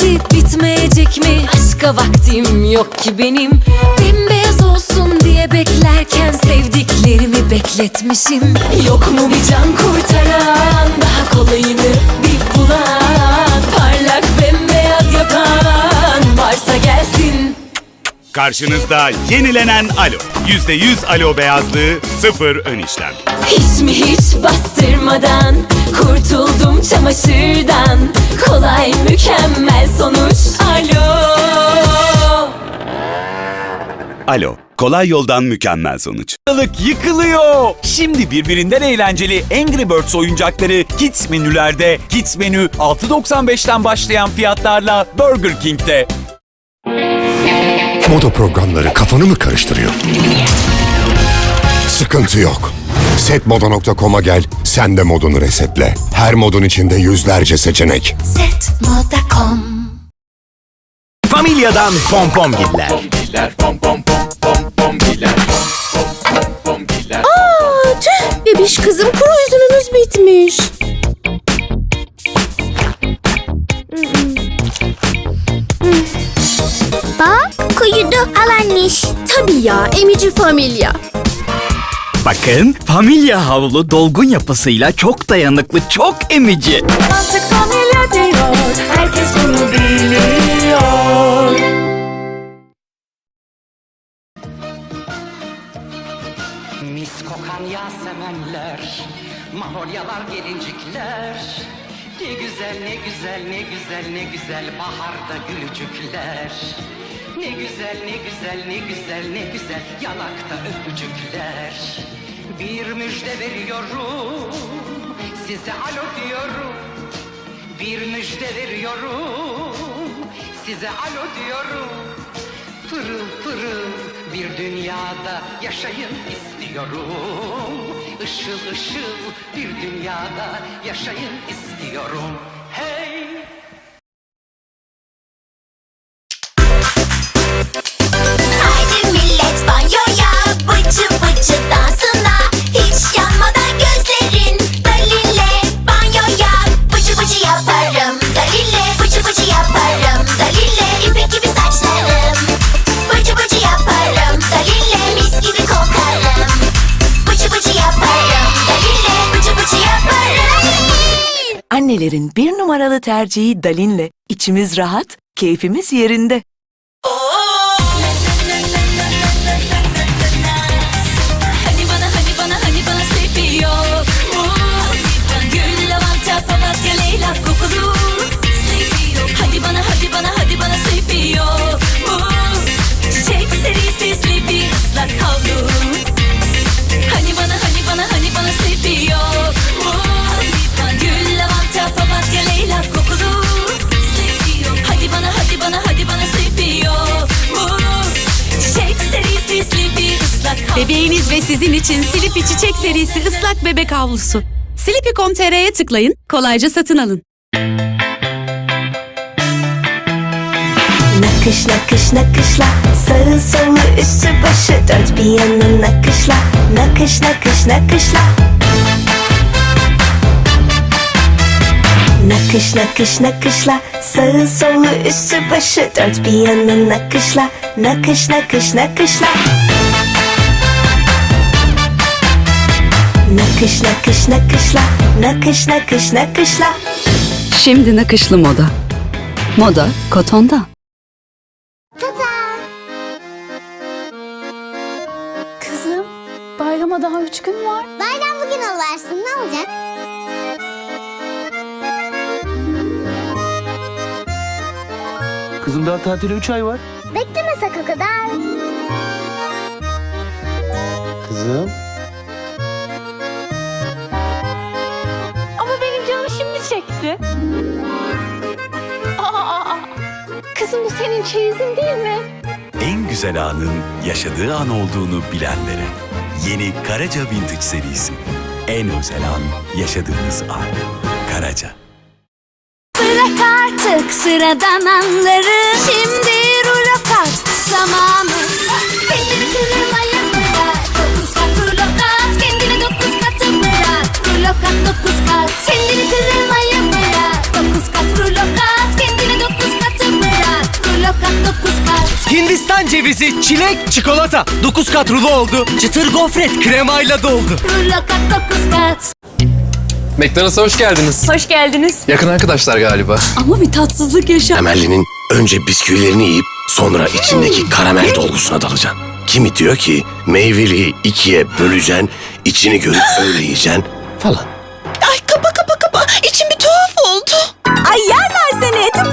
gidip bitmeyecek mi? Aşka vaktim yok ki benim Bembeyaz olsun diye beklerken Sevdiklerimi bekletmişim Yok mu bir can kurtaran Daha kolayını bir bulan Parlak bembeyaz yapan Varsa gelsin Karşınızda yenilenen Alo. %100 Alo beyazlığı, sıfır ön işlem. Hiç mi hiç bastırmadan Kurtuldum çamaşırdan Kolay Alo, kolay yoldan mükemmel sonuç. Ortalık yıkılıyor. Şimdi birbirinden eğlenceli Angry Birds oyuncakları Kids menülerde. Kids menü 6.95'ten başlayan fiyatlarla Burger King'de. Moda programları kafanı mı karıştırıyor? Sıkıntı yok. Setmoda.com'a gel, sen de modunu resetle. Her modun içinde yüzlerce seçenek. Setmoda.com Familyadan pompomgiller. Bebiş kızım kuru üzümümüz bitmiş. Bak kuyudu alanmış. Tabii ya emici familya. Bakın familya havlu dolgun yapısıyla çok dayanıklı, çok emici. Artık familya diyor Herkes bunu biliyor Mis kokan yasemenler, maholyalar gelincikler. Ne güzel ne güzel ne güzel ne güzel baharda gülücükler. Ne güzel ne güzel ne güzel ne güzel yanakta öpücükler. Bir müjde veriyorum, size alo diyorum. Bir müjde veriyorum, size alo diyorum. Pırıl pırıl bir dünyada yaşayın istiyorum. Işıl ışıl bir dünyada yaşayın istiyorum. Annelerin bir numaralı tercihi Dalin'le. İçimiz rahat, keyfimiz yerinde. Hani bana hani bana hani Bebeğiniz ve sizin için Silipi Çiçek serisi ıslak bebek havlusu. Silipi.com.tr'ye tıklayın, kolayca satın alın. Nakış nakış nakışla Sağı solu üstü başı Dört bir yanı nakışla Nakış nakış nakışla Nakış nakış nakışla Sağı solu üstü başı Dört bir yanı nakışla Nakış nakış nakışla Nakış nakış nakışla Nakış nakış nakışla Şimdi nakışlı moda. Moda kotonda. Kızım bayrama daha üç gün var Bayram bugün alıversin ne olacak? Kızım daha tatile 3 ay var. Beklemesek o kadar. Kızım. Çekti. Aa, kızım bu senin çeyizin değil mi? En güzel anın yaşadığı an olduğunu bilenlere. Yeni Karaca Vintage serisi. En özel an yaşadığınız an. Karaca. Bırak artık sıradan anları Şimdi rulo kat zamanı Kendini kırmaya bırak Dokuz kat rulo kat Kendini dokuz katı bırak Rulo kat dokuz kat cevizi, çilek, çikolata. 9 kat rulo oldu. Çıtır gofret kremayla doldu. Rulo kat dokuz kat McDonald's'a hoş geldiniz. Hoş geldiniz. Yakın arkadaşlar galiba. Ama bir tatsızlık yaşa. Temelli'nin önce bisküvilerini yiyip sonra içindeki karamel dolgusuna dalacaksın. Kimi diyor ki meyveliği ikiye böleceksin, içini görüp öyle yiyeceksin falan. Ay kapa kapa kapa. İçim bir tuhaf oldu. Ay yerler seni eti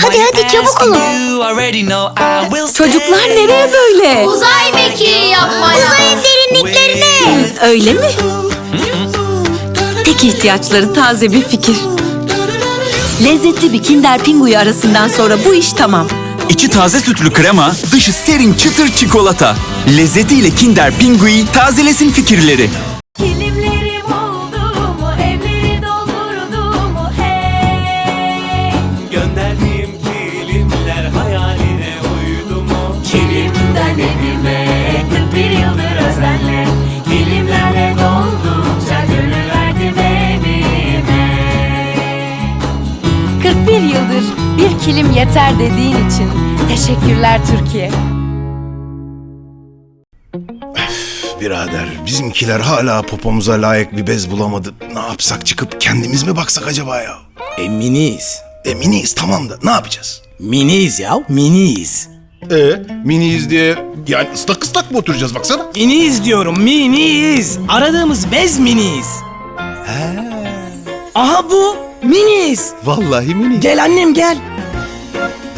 Hadi hadi çabuk olun. Çocuklar nereye böyle? Uzay mekiği yapmaya Uzayın derinliklerine. Öyle mi? Tek ihtiyaçları taze bir fikir. Lezzetli bir Kinder Pingu'yu arasından sonra bu iş tamam. İçi taze sütlü krema, dışı serin çıtır çikolata. Lezzetiyle Kinder Pingui tazelesin fikirleri. Bir kilim yeter dediğin için teşekkürler Türkiye. Birader bizimkiler hala popomuza layık bir bez bulamadı. Ne yapsak çıkıp kendimiz mi baksak acaba ya? E miniyiz. Eminiyiz tamam da ne yapacağız? Miniyiz ya miniyiz. E miniyiz diye yani ıslak ıslak mı oturacağız baksana? Miniyiz diyorum miniyiz. Aradığımız bez miniyiz. Aha bu miniyiz. Vallahi miniyiz. Gel annem gel.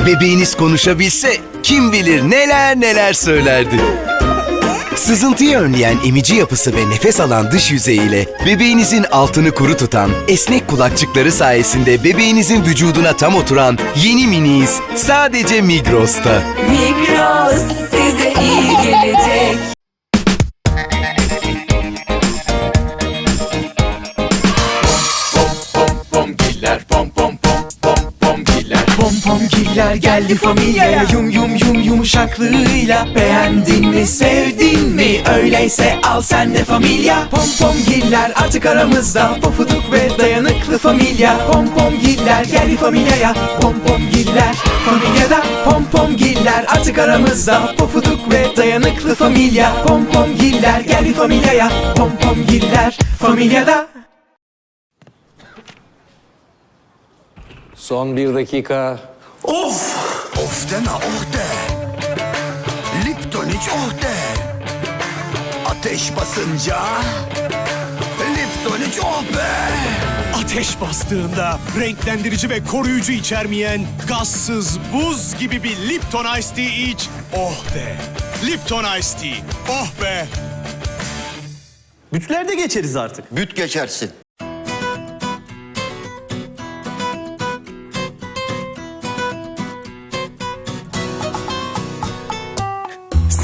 Bebeğiniz konuşabilse kim bilir neler neler söylerdi. Sızıntıyı önleyen emici yapısı ve nefes alan dış yüzeyiyle bebeğinizin altını kuru tutan esnek kulakçıkları sayesinde bebeğinizin vücuduna tam oturan yeni miniyiz sadece Migros'ta. Migros size iyi gelecek. Pompomgiller geldi familyaya yum yum yum yumuşaklığıyla Beğendin mi sevdin mi? Öyleyse al sen de familya Pompomgiller artık aramızda. Pofuduk ve dayanıklı familya Pompomgiller geldi familyaya Pompomgiller familyada Pompomgiller artık aramızda. Pofuduk ve dayanıklı familya Pompomgiller geldi familyaya Pompomgiller familyada Son bir dakika. Of! Of deme oh de. Lipton hiç oh de. Ateş basınca Lipton hiç oh be. Ateş bastığında renklendirici ve koruyucu içermeyen gazsız buz gibi bir Lipton Ice Tea iç. Oh be. Lipton Ice Tea. Oh be. Bütlerde geçeriz artık. Büt geçersin.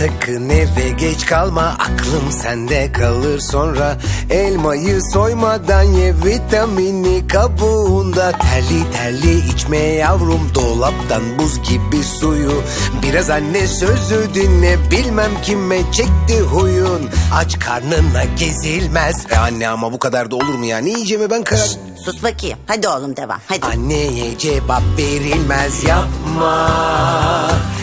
Sakın eve geç kalma aklım sende kalır sonra Elmayı soymadan ye vitamini kabuğunda Terli terli içme yavrum dolaptan buz gibi suyu Biraz anne sözü dinle bilmem kime çekti huyun Aç karnına gezilmez e Anne ama bu kadar da olur mu ya ne yiyeceğime ben karar Sus bakayım. Hadi oğlum devam. Hadi. Anneye cevap verilmez yapma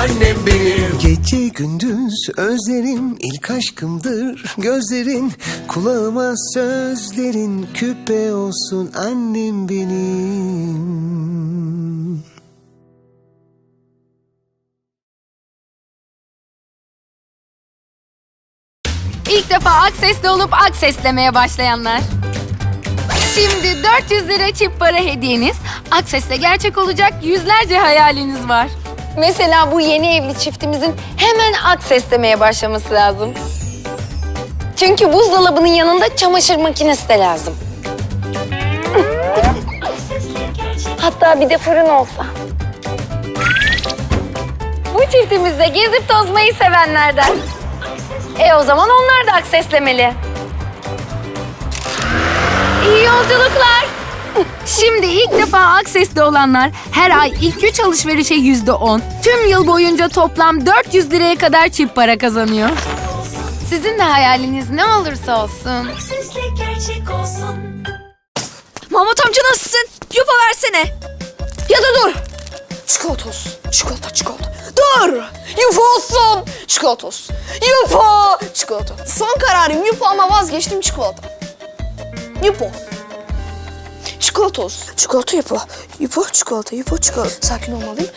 annem benim Gece gündüz özlerim ilk aşkımdır Gözlerin kulağıma sözlerin küpe olsun annem benim İlk defa Akses'te olup Akses'lemeye başlayanlar. Şimdi 400 lira çip para hediyeniz, Akses'te gerçek olacak yüzlerce hayaliniz var. Mesela bu yeni evli çiftimizin hemen Akses'lemeye başlaması lazım. Çünkü buzdolabının yanında çamaşır makinesi de lazım. Hatta bir de fırın olsa. Bu çiftimiz de gezip tozmayı sevenlerden. E o zaman onlar da akseslemeli. İyi yolculuklar. Şimdi ilk defa aksesli olanlar her ay ilk üç alışverişe yüzde on, tüm yıl boyunca toplam 400 liraya kadar çip para kazanıyor. Sizin de hayaliniz ne olursa olsun. Sesle gerçek olsun Mahmut amca nasılsın? Yupa versene. Ya da dur. Çikolata olsun. Çikolata, çikolata. Dur. Yupa olsun. Çikolata olsun. Yupa. Çikolata. Son kararım yupa ama vazgeçtim çikolata. Yupa. Çikolata olsun. Çikolata yupa. Yupa çikolata. Yupa çikolata. Sakin olmalıyım.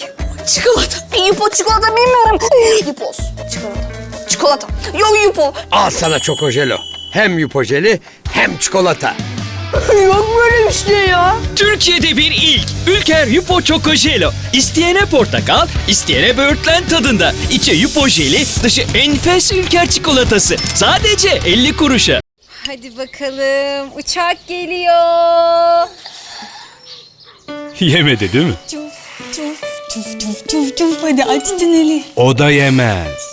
Yupa çikolata. Yupa çikolata bilmiyorum. Yupa olsun. Çikolata. Çikolata. Yok yupa. Al sana çokojelo. Hem yupojeli hem çikolata. Yok böyle bir şey ya. Türkiye'de bir ilk. Ülker Yupo Choco Jelo. İsteyene portakal, isteyene böğürtlen tadında. İçi Yupo jeli, dışı enfes Ülker çikolatası. Sadece 50 kuruşa. Hadi bakalım. Uçak geliyor. Yemedi değil mi? Çuf çuf çuf çuf çuf çuf. Hadi aç tüneli. O da yemez.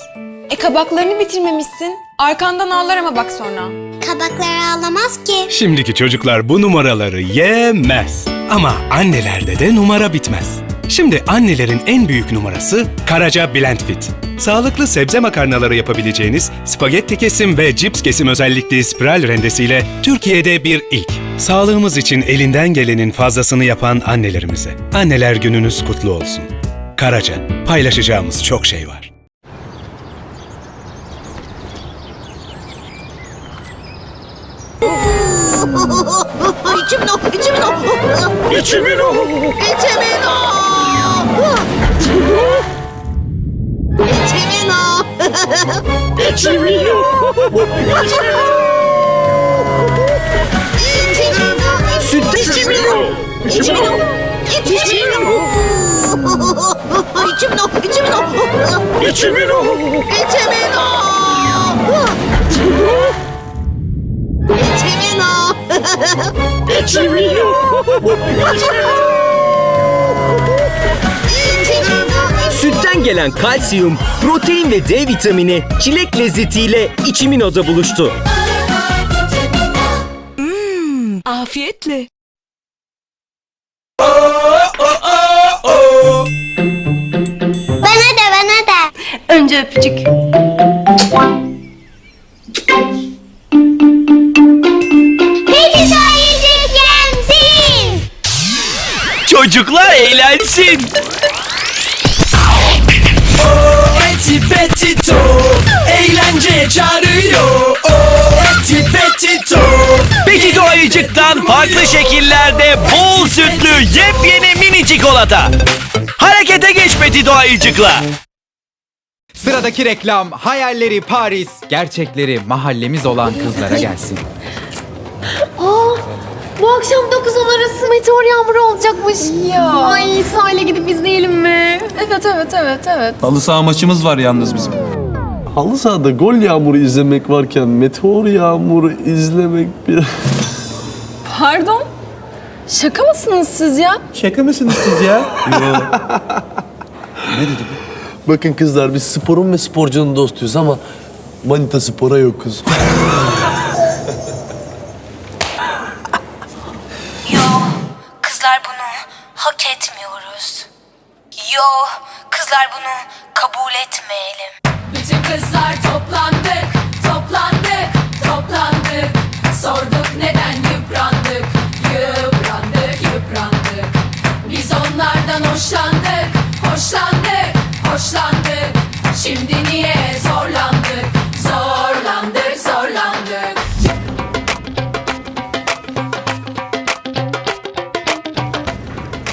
E kabaklarını bitirmemişsin. Arkandan ağlar ama bak sonra. Kabakları ağlamaz ki. Şimdiki çocuklar bu numaraları yemez. Ama annelerde de numara bitmez. Şimdi annelerin en büyük numarası Karaca Blend Fit. Sağlıklı sebze makarnaları yapabileceğiniz spagetti kesim ve cips kesim özellikli spiral rendesiyle Türkiye'de bir ilk. Sağlığımız için elinden gelenin fazlasını yapan annelerimize. Anneler gününüz kutlu olsun. Karaca, paylaşacağımız çok şey var. İçimin o, içimin o İçimin o İçimin o Cimino! Cimino! Sütte Cimino! Cimino! Cimino! Cimino! Cimino! Cimino! Gelen kalsiyum, protein ve D vitamini çilek lezzetiyle içimin oda buluştu. Afiyetle. Bana da bana da. Önce öpücük. Peki sayıcık gelsin. Çocuklar eğlensin. Eti Eğlence çağırıyor O Eti Betito Peki Ayıcık'tan farklı şekillerde bol sütlü yepyeni mini çikolata. Harekete geç Petit Ayıcık'la. Sıradaki reklam hayalleri Paris Gerçekleri mahallemiz olan kızlara gelsin bu akşam 9 arası meteor yağmuru olacakmış. Ya. Ay sahile gidip izleyelim mi? Evet evet evet evet. Halı saha maçımız var yalnız bizim Halı sahada gol yağmuru izlemek varken meteor yağmuru izlemek bir... Pardon? Şaka mısınız siz ya? Şaka mısınız siz ya? ne dedi Bakın kızlar biz sporun ve sporcunun dostuyuz ama manita spora yokuz. Yo, kızlar bunu hak etmiyoruz. Yo kızlar bunu kabul etmeyelim. Bütün kızlar toplandık, toplandık, toplandık. Sorduk neden yıprandık, yıprandık, yıprandık. Biz onlardan hoşlandık, hoşlandık, hoşlandık. Şimdi niye zorlandık, zorlandık, zorlandık.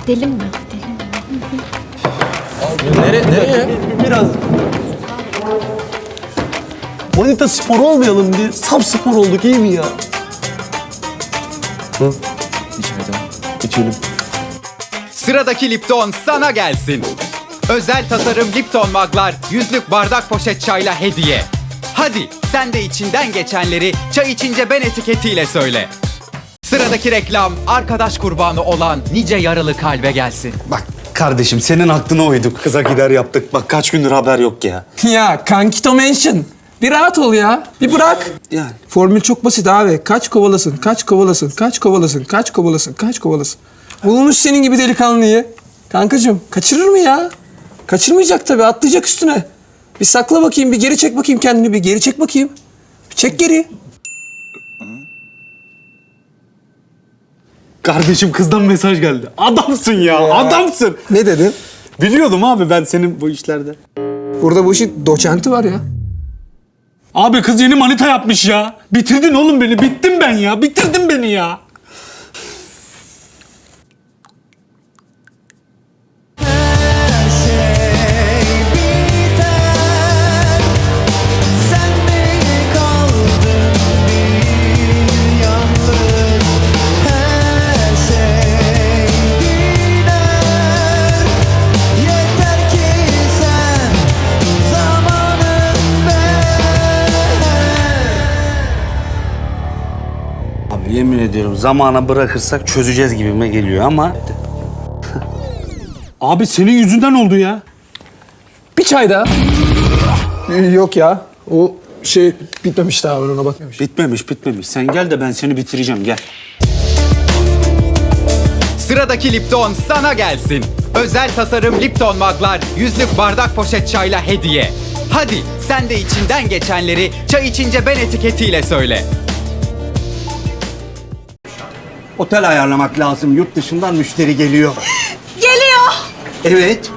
Delim mi? Nereye? Nereye? Biraz. Manita spor olmayalım diye sap spor olduk iyi mi ya? Hı? İçelim. Sıradaki Lipton sana gelsin. Özel tasarım Lipton maglar yüzlük bardak poşet çayla hediye. Hadi sen de içinden geçenleri çay içince ben etiketiyle söyle. Sıradaki reklam arkadaş kurbanı olan nice yaralı kalbe gelsin. Bak kardeşim senin aklına uyduk. Kıza gider yaptık. Bak kaç gündür haber yok ya. Ya kankito mention. Bir rahat ol ya. Bir bırak. Yani. Formül çok basit abi. Kaç kovalasın, kaç kovalasın, kaç kovalasın, kaç kovalasın, kaç kovalasın. Bulmuş senin gibi delikanlıyı. Kankacığım kaçırır mı ya? Kaçırmayacak tabii atlayacak üstüne. Bir sakla bakayım, bir geri çek bakayım kendini, bir geri çek bakayım. Bir çek geri. Kardeşim kızdan mesaj geldi. Adamsın ya, adamsın. Ne dedin? Biliyordum abi ben senin bu işlerde. Burada bu işin doçenti var ya. Abi kız yeni manita yapmış ya. Bitirdin oğlum beni. Bittim ben ya. Bitirdin beni ya. Zamana bırakırsak çözeceğiz gibime geliyor ama... Abi senin yüzünden oldu ya. Bir çay daha. Yok ya. O şey bitmemiş daha ben ona bakmamış. Bitmemiş bitmemiş. Sen gel de ben seni bitireceğim gel. Sıradaki Lipton sana gelsin. Özel tasarım Lipton maglar yüzlük bardak poşet çayla hediye. Hadi sen de içinden geçenleri çay içince ben etiketiyle söyle. Otel ayarlamak lazım. Yurt dışından müşteri geliyor. Geliyor. Evet.